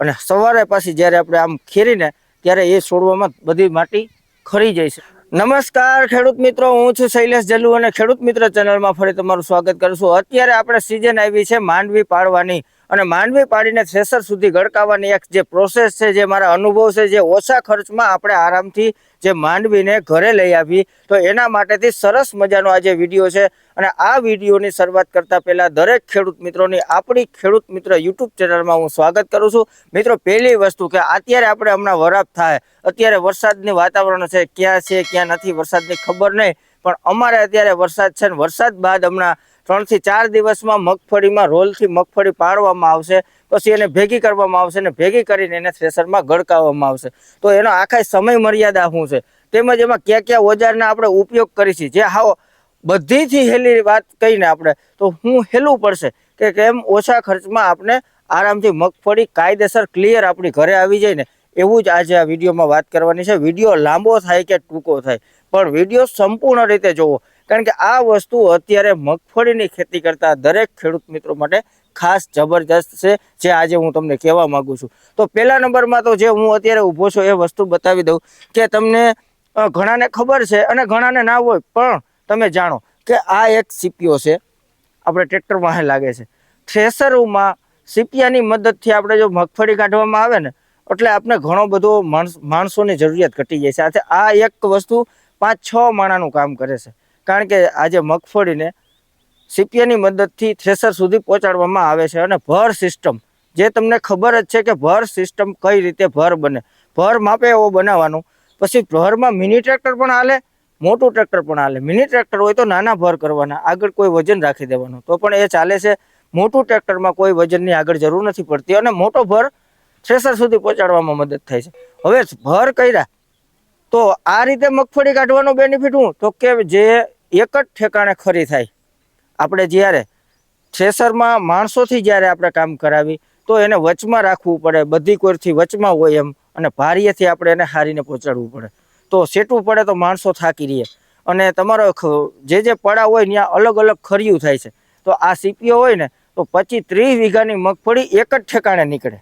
અને સવારે પાછી જ્યારે આપણે આમ ખેરીને ત્યારે એ છોડવામાં બધી માટી ખરી જાય છે. નમસ્કાર ખેડૂત મિત્રો, હું છું શૈલેષ જલ્લુ અને ખેડૂત મિત્ર ચેનલમાં ફરી તમારું સ્વાગત કરું છું. અત્યારે આપણે સિઝન આવી છે માંડવી પાડવાની. અને માંડવી પાડીને થ્રેસર સુધી ગળકાવવાની એક જે પ્રોસેસ છે, જે મારા અનુભવ છે, જે ઓછા ખર્ચમાં આપણે આરામથી જે માંડવીને ઘરે લઈ આવી. તો એના માટેથી સરસ મજાનો આ જે વીડિયો છે અને આ વિડીયોની શરૂઆત કરતાં પહેલાં દરેક ખેડૂત મિત્રોની આપણી ખેડૂત મિત્ર યુટ્યુબ ચેનલમાં હું સ્વાગત કરું છું. મિત્રો, પહેલી વસ્તુ કે અત્યારે આપણે હમણાં વરાપ થાય. અત્યારે વરસાદની વાતાવરણ છે, ક્યાં છે, ક્યાં નથી, વરસાદની ખબર નહીં. પણ અમારે અત્યારે વરસાદ છે ને વરસાદ બાદ હમણાં ત્રણથી ચાર દિવસમાં મગફળીમાં રોલથી મગફળી પાડવામાં આવશે, પછી એને ભેગી કરવામાં આવશે ને ભેગી કરીને એને થ્રેસરમાં ગળકાવવામાં આવશે. તો એનો આખા સમય મર્યાદા શું છે? તેમજ એમાં કયા કયા ઓજારના આપણે ઉપયોગ કરીશું જે હાવ બધીથી હેલી વાત કહીને આપણે, તો હું હેલું પડશે કે કેમ ઓછા ખર્ચમાં આપણે આરામથી મગફળી કાયદેસર ક્લિયર આપણી ઘરે આવી જાય ને, એવું જ આજે આ વિડીયોમાં વાત કરવાની છે. વીડિયો લાંબો થાય કે ટૂંકો થાય? પણ વીડિયો સંપૂર્ણ રીતે જોવો. કારણ કે આ વસ્તુ અત્યારે મગફળીની ખેતી કરતા દરેક ખેડૂત મિત્રો માટે ખાસ જબરજસ્ત છે, જે આજે હું તમને કહેવા માગું છું. તો પહેલા નંબરમાં તો જે હું અત્યારે ઊભો છું એ વસ્તુ બતાવી દઉં કે તમને ઘણાને ખબર છે અને ઘણાને ના હોય, પણ તમે જાણો કે આ એક સીપીઓ છે, આપણે ટ્રેક્ટરમાં લાગે છે. થ્રેસરોમાં સીપિયાની મદદથી આપણે જો મગફળી કાઢવામાં આવે ને, એટલે આપણે ઘણો બધો માણસ, માણસોની જરૂરિયાત ઘટી જાય છે. આ એક વસ્તુ પાંચ છ માણાનું કામ કરે છે. કારણ કે આજે મગફળીને સીપીએની મદદથી થ્રેસર સુધી પહોંચાડવામાં આવે છે અને ભર સિસ્ટમ, જે તમને ખબર જ છે કે ભર સિસ્ટમ કઈ રીતે ભર બને. ભર માપે એવો બનાવવાનો, પછી ભરમાં મિની ટ્રેક્ટર પણ હાલે, મોટું ટ્રેક્ટર પણ હાલે. મિની ટ્રેક્ટર હોય તો નાના ભર કરવાના, આગળ કોઈ વજન રાખી દેવાનું. તો પણ એ ચાલે છે, મોટું ટ્રેક્ટરમાં કોઈ વજનની આગળ જરૂર નથી પડતી અને મોટો ભર થ્રેસર સુધી પહોંચાડવામાં મદદ થાય છે. હવે ભર કર્યા તો આ રીતે મગફળી કાઢવાનો બેનિફિટ હું? તો કે જે એક જ ઠેકાણે ખરી થાય. આપણે જ્યારે થ્રેસરમાં માણસોથી જ્યારે આપણે કામ કરાવી, તો એને વચમાં રાખવું પડે, બધી કોરથી વચમાં હોય એમ, અને ભારીએથી આપણે એને હારીને પહોંચાડવું પડે. તો સેટવું પડે તો માણસો થાકી રહીએ. અને તમારો જે જે પડા હોય ત્યાં અલગ અલગ ખરીયું થાય છે. તો આ સીપીઓ હોય ને, તો પચીસ ત્રીસ વીઘાની મગફળી એક જ ઠેકાણે નીકળે.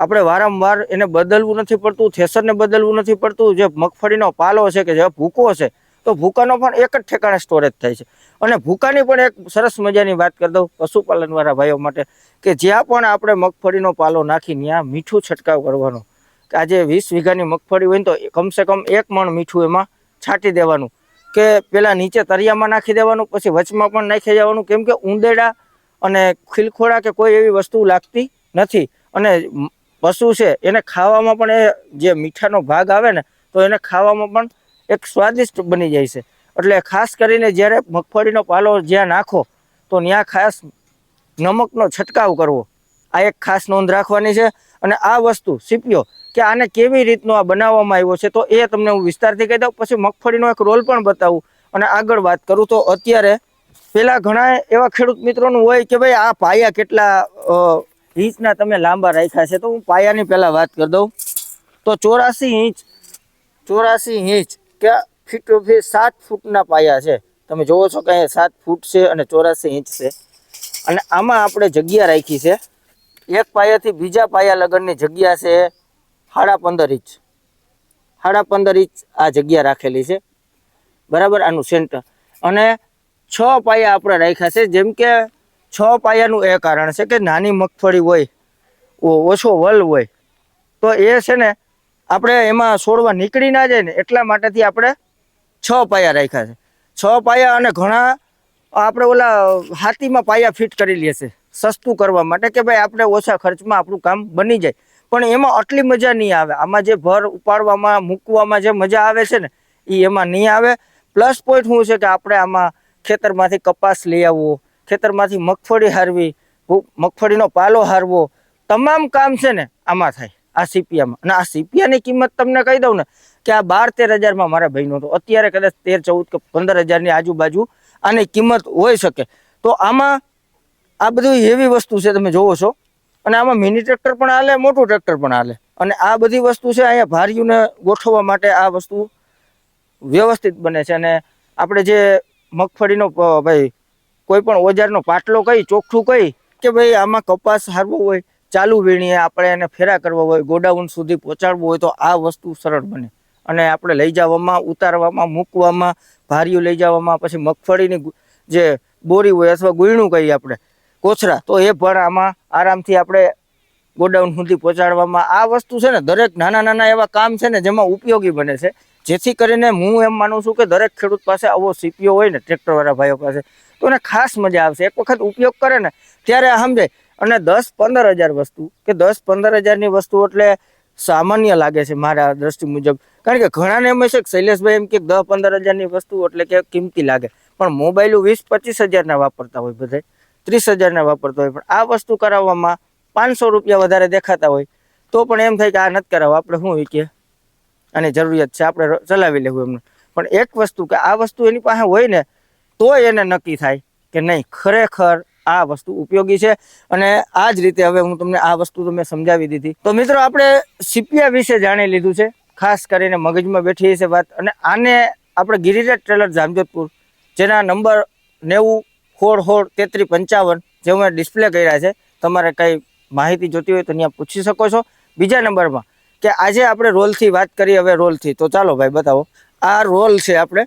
આપણે વારંવાર એને બદલવું નથી પડતું, થેસરને બદલવું નથી પડતું. જે મગફળીનો પાલો છે કે જે ભૂકો છે, તો ભૂકાનો પણ એક જ ઠેકાણે સ્ટોરેજ થાય છે. અને ભૂકાની પણ એક સરસ મજાની વાત કરી દઉં પશુપાલનવાળા ભાઈઓ માટે, કે જ્યાં પણ આપણે મગફળીનો પાલો નાખી, ત્યાં મીઠું છંટકાવ કરવાનો. કે આજે વીસ વીઘાની મગફળી હોય ને તો કમસે કમ એક મણ મીઠું એમાં છાંટી દેવાનું. કે પેલા નીચે તરિયામાં નાખી દેવાનું, પછી વચમાં પણ નાખી જવાનું કેમ કે ઉંદેડા અને ખીલખોડા કે કોઈ એવી વસ્તુ લાગતી નથી. અને પશુ છે, એને ખાવામાં પણ એ જે મીઠાનો ભાગ આવે ને, તો એને ખાવામાં પણ એક સ્વાદિષ્ટ બની જાય છે. એટલે ખાસ કરીને જ્યારે મગફળીનો પાલો જ્યાં નાખો, તો ત્યાં ખાસ નમકનો છંટકાવ કરવો. આ એક ખાસ નોંધ રાખવાની છે અને આ વસ્તુ સીપીઓ કે આને કેવી રીતનો આ બનાવવામાં આવ્યો છે, તો એ તમને હું વિસ્તારથી કહી દઉં. પછી મગફળીનો એક રોલ પણ બતાવું અને આગળ વાત કરું. તો અત્યારે પેલા ઘણા એવા ખેડૂત મિત્રોનું હોય કે ભાઈ આ પાયા કેટલા ઇંચના તમે લાંબા રાખ્યા છે, તો હું પાયાની પહેલાં વાત કરી દઉં. તો ચોરાસી ઇંચ ચોરાસી ઇંચ કે ફીટ સાત ફૂટના પાયા છે. તમે જોવો છો કે અહીંયા સાત ફૂટ છે અને ચોરાસી ઇંચ છે. અને આમાં આપણે જગ્યા રાખી છે. એક પાયાથી બીજા પાયા લગનની જગ્યા છે સાડા પંદર ઇંચ સાડા પંદર ઇંચ આ જગ્યા રાખેલી છે. બરાબર? આનું સેન્ટર. અને છ પાયા આપણે રાખ્યા છે, જેમ કે છ પાયાનું એ કારણ છે કે નાની મગફળી હોય ઓછો વલ હોય, તો એ છે ને આપણે એમાં છોડવા નીકળી ના જાય ને એટલા માટેથી આપણે છ પાયા રાખ્યા છે. છ પાયા અને ઘણા આપણે ઓલા હાથીમાં પાયા ફિટ કરી લે છે, સસ્તું કરવા માટે કે ભાઈ આપણે ઓછા ખર્ચમાં આપણું કામ બની જાય. પણ એમાં આટલી મજા નહીં આવે. આમાં જે ભર ઉપાડવામાં, મૂકવામાં જે મજા આવે છે ને એ એમાં નહીં આવે. પ્લસ પોઈન્ટ શું છે કે આપણે આમાં ખેતરમાંથી કપાસ લઈ આવવો ખેતરમાંથી મગફળી હારવી મગફળીનો પાલો હારવો, તમામ કામ છે ને આમાં થાય, આ સીપિયામાં અને આ સીપિયાની કિંમત તમને કહી દઉં ને કે આ બાર તેર હજારમાં મારા ભાઈનો હતો. અત્યારે કદાચ તેર, ચૌદ કે પંદર હજારની આજુબાજુ આની કિંમત હોઈ શકે. તો આમાં આ બધી એવી વસ્તુ છે તમે જોવો છો. અને આમાં મિની ટ્રેક્ટર પણ હાલે, મોટું ટ્રેક્ટર પણ હાલે. અને આ બધી વસ્તુ છે અહીંયા ભારીઓને ગોઠવવા માટે આ વસ્તુ વ્યવસ્થિત બને છે. અને આપણે જે મગફળીનો ભાઈ કોઈ પણ ઓજારનો પાટલો કઈ, ચોખ્ખું કઈ, કે ભાઈ આમાં કપાસ હારવો હોય, ચાલુ વીણીએ, આપણે એને ફેરા કરવા હોય, ગોડાઉન સુધી પહોંચાડવું હોય, તો આ વસ્તુ સરળ બને. અને આપણે લઈ જવામાં, ઉતારવામાં, મૂકવામાં, ભારીઓ લઈ જવામાં, પછી મગફળીની જે બોરી હોય અથવા ગુયણું કહીએ આપણે કોથરા તો એ પણ આમાં આરામથી આપણે ગોડાઉન સુધી પહોંચાડવામાં. આ વસ્તુ છે ને, દરેક નાના નાના એવા કામ છે ને, જેમાં ઉપયોગી બને છે. જેથી કરીને હું એમ માનું છું કે દરેક ખેડૂત પાસે આવો સીપીઓ હોય ને, ટ્રેક્ટરવાળા ભાઈઓ પાસે તો એને ખાસ મજા આવશે. એક વખત ઉપયોગ કરે ને ત્યારે સમજાય અને દસ પંદર હજાર વસ્તુ, કે દસ પંદર હજારની વસ્તુ એટલે સામાન્ય લાગે છે મારા દ્રષ્ટિ મુજબ. કારણ કે ઘણાને એમ હશે કે શૈલેષભાઈ એમ કે દસ પંદર હજારની વસ્તુ એટલે કે કિંમતી લાગે. પણ મોબાઈલો વીસ પચીસ હજારના વાપરતા હોય બધા ત્રીસ હજારના વાપરતા હોય. પણ આ વસ્તુ કરાવવામાં પાંચસો રૂપિયા વધારે દેખાતા હોય. તો પણ એમ થાય કે આ નથી કરાવવા. આપણે શું કે આની જરૂરિયાત છે. આપણે ચલાવી લેવું એમને. પણ એક વસ્તુ કે આ વસ્તુ એની પાસે હોય ને તો એને નક્કી થાય કે નહીં, ખરેખર આ વસ્તુ ઉપયોગી છે અને આ જ રીતે હવે હું તમને આ વસ્તુ તો મેં સમજાવી દીધી. તો મિત્રો, આપણે સીપિયા વિશે જાણી લીધું છે, ખાસ કરીને મગજમાં બેઠી છે વાત. અને આને આપણે ગિરિરાજ ટ્રેલર જામજોધપુર, જેના નંબર નેવું, સોળ સોળ, તેત્રીસ, પંચાવન જે મેં ડિસ્પ્લે કર્યા છે, તમારે કંઈ માહિતી જોતી હોય તો ત્યાં પૂછી શકો છો. બીજા નંબરમાં કે આજે આપણે રોલથી વાત કરીએ, હવે રોલથી. તો ચાલો ભાઈ, બતાવો. આ રોલ છે આપણે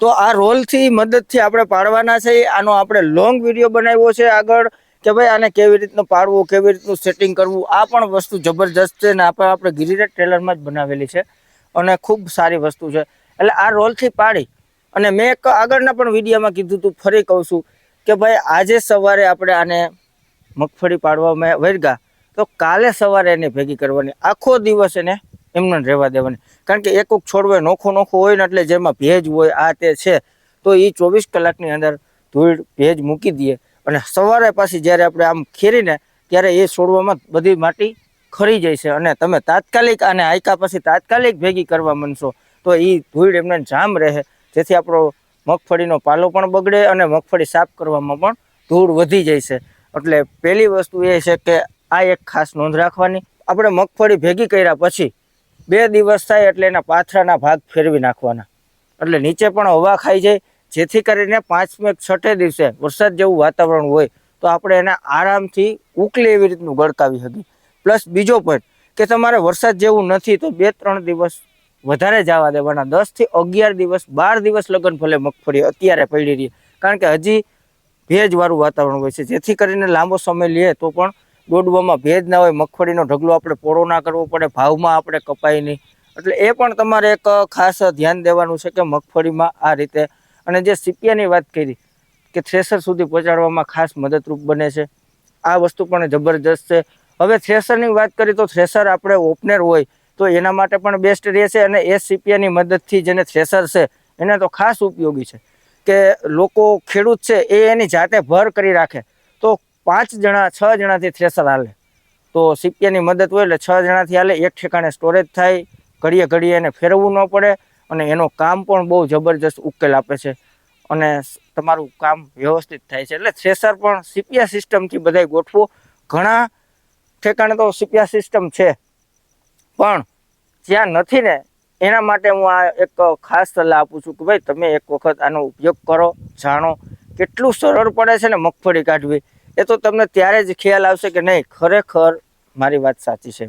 તો આ રોલથી મદદથી આપણે પાડવાના છે. આનો આપણે લોંગ વીડિયો બનાવ્યો છે આગળ કે ભાઈ આને કેવી રીતનું પાડવું, કેવી રીતનું સેટિંગ કરવું, આ પણ વસ્તુ જબરજસ્ત છે ને આપણે આપણે ગિરિરાજ ટ્રેલરમાં જ બનાવેલી છે અને ખૂબ સારી વસ્તુ છે. એટલે આ રોલથી પાડી અને મેં એક આગળના પણ વિડીયોમાં કીધું હતું ફરી કહું છું કે ભાઈ આજે સવારે આપણે આને મગફળી પાડવામાં વર્ગા. તો કાલે સવારે એને ભેગી કરવાની. આખો દિવસ એને એમને રહેવા દેવાની. કારણ કે એક એક છોડવે, નોખો નોખો હોય ને એટલે જેમાં ભેજ હોય, આ તે છે, તો એ ચોવીસ કલાકની અંદર ધૂળ, ભેજ મૂકી દઈએ. અને સવારે પાછી જ્યારે આપણે આમ ખેરીને, ત્યારે એ છોડવામાં બધી માટી ખરી જાય છે. અને તમે તાત્કાલિક અને આયકા પછી તાત્કાલિક ભેગી કરવા માંડશો, તો એ ધૂળ એમને જામ રહે. જેથી આપણો મગફળીનો પાલો પણ બગડે અને મગફળી સાફ કરવામાં પણ ધૂળ વધી જાય છે. એટલે પહેલી વસ્તુ એ છે કે આ એક ખાસ નોંધ રાખવાની. આપણે મગફળી ભેગી કર્યા પછી બે દિવસ થાય એટલે એના પાથરાના ભાગ ફેરવી નાખવાના. એટલે નીચે પણ હવા ખાઈ જાય, જેથી કરીને પાંચમે છઠ્ઠે દિવસે વરસાદ જેવું વાતાવરણ હોય, તો આપણે એને આરામથી ઉકલે એવી રીતનું ગળકાવી શકીએ. પ્લસ બીજો પોઈન્ટ કે તમારે વરસાદ જેવું નથી, તો બે ત્રણ દિવસ વધારે જવા દેવાના. દસથી અગિયાર દિવસ, બાર દિવસ લગન ભલે મગફળી અત્યારે પડી રહી. કારણ કે હજી ભેજવાળું વાતાવરણ હોય છે. જેથી કરીને લાંબો સમય લે તો પણ દોડવામાં ભેદ ના હોય, મગફળીનો ઢગલો આપણે પોળો ના કરવો પડે, ભાવમાં આપણે કપાય નહીં. એટલે એ પણ તમારે એક ખાસ ધ્યાન દેવાનું છે કે મગફળીમાં આ રીતે, અને જે સીપિયાની વાત કરી કે થ્રેસર સુધી પહોંચાડવામાં ખાસ મદદરૂપ બને છે. આ વસ્તુ પણ જબરજસ્ત છે. હવે થ્રેસરની વાત કરીએ તો થ્રેસર આપણે ઓપનર હોય, તો એના માટે પણ બેસ્ટ રહેશે અને એ સીપિયાની મદદથી જેને થ્રેસર છે, એને તો ખાસ ઉપયોગી છે. કે લોકો ખેડૂત છે, એ એની જાતે ભર કરી રાખે. તો પાંચ જણા, છ જણાથી થ્રેસર હાલે. તો સીપિયાની મદદ હોય એટલે છ જણાથી હાલે. એક ઠેકાણે સ્ટોરેજ થાય, ઘડીએ ઘડીએ એને ફેરવવું ન પડે અને એનો કામ પણ બહુ જબરજસ્ત ઉકેલ આપે છે. અને તમારું કામ વ્યવસ્થિત થાય છે. એટલે થ્રેસર પણ સીપિયા સિસ્ટમથી બધાય ગોઠવો. ઘણા ઠેકાણે તો સીપિયા સિસ્ટમ છે. પણ જ્યાં નથી ને, એના માટે હું આ એક ખાસ સલાહ આપું છું કે ભાઈ તમે એક વખત આનો ઉપયોગ કરો, જાણો કેટલું સરળ પડે છે ને મગફળી કાઢવી. એ તો તમને ત્યારે જ ખ્યાલ આવશે કે નહીં, ખરેખર મારી વાત સાચી છે.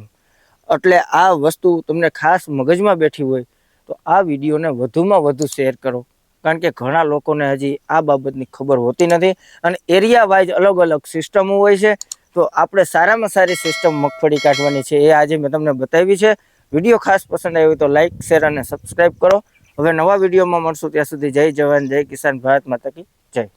એટલે આ વસ્તુ તમને ખાસ મગજમાં બેઠી હોય તો આ વિડીયોને વધુમાં વધુ શેર કરો. કારણ કે ઘણા લોકોને હજી આ બાબતની ખબર હોતી નથી અને એરિયા વાઇઝ અલગ અલગ સિસ્ટમો હોય છે. તો આપણે સારામાં સારી સિસ્ટમ મગફળી કાઢવાની છે એ આજે મેં તમને બતાવી છે. વીડિયો ખાસ પસંદ આવ્યો તો લાઇક, શેર અને સબસ્ક્રાઈબ કરો. હવે નવા વિડીયોમાં મળશું. ત્યાં સુધી જય જવાન, જય કિસાન ભારત માતા કી જય.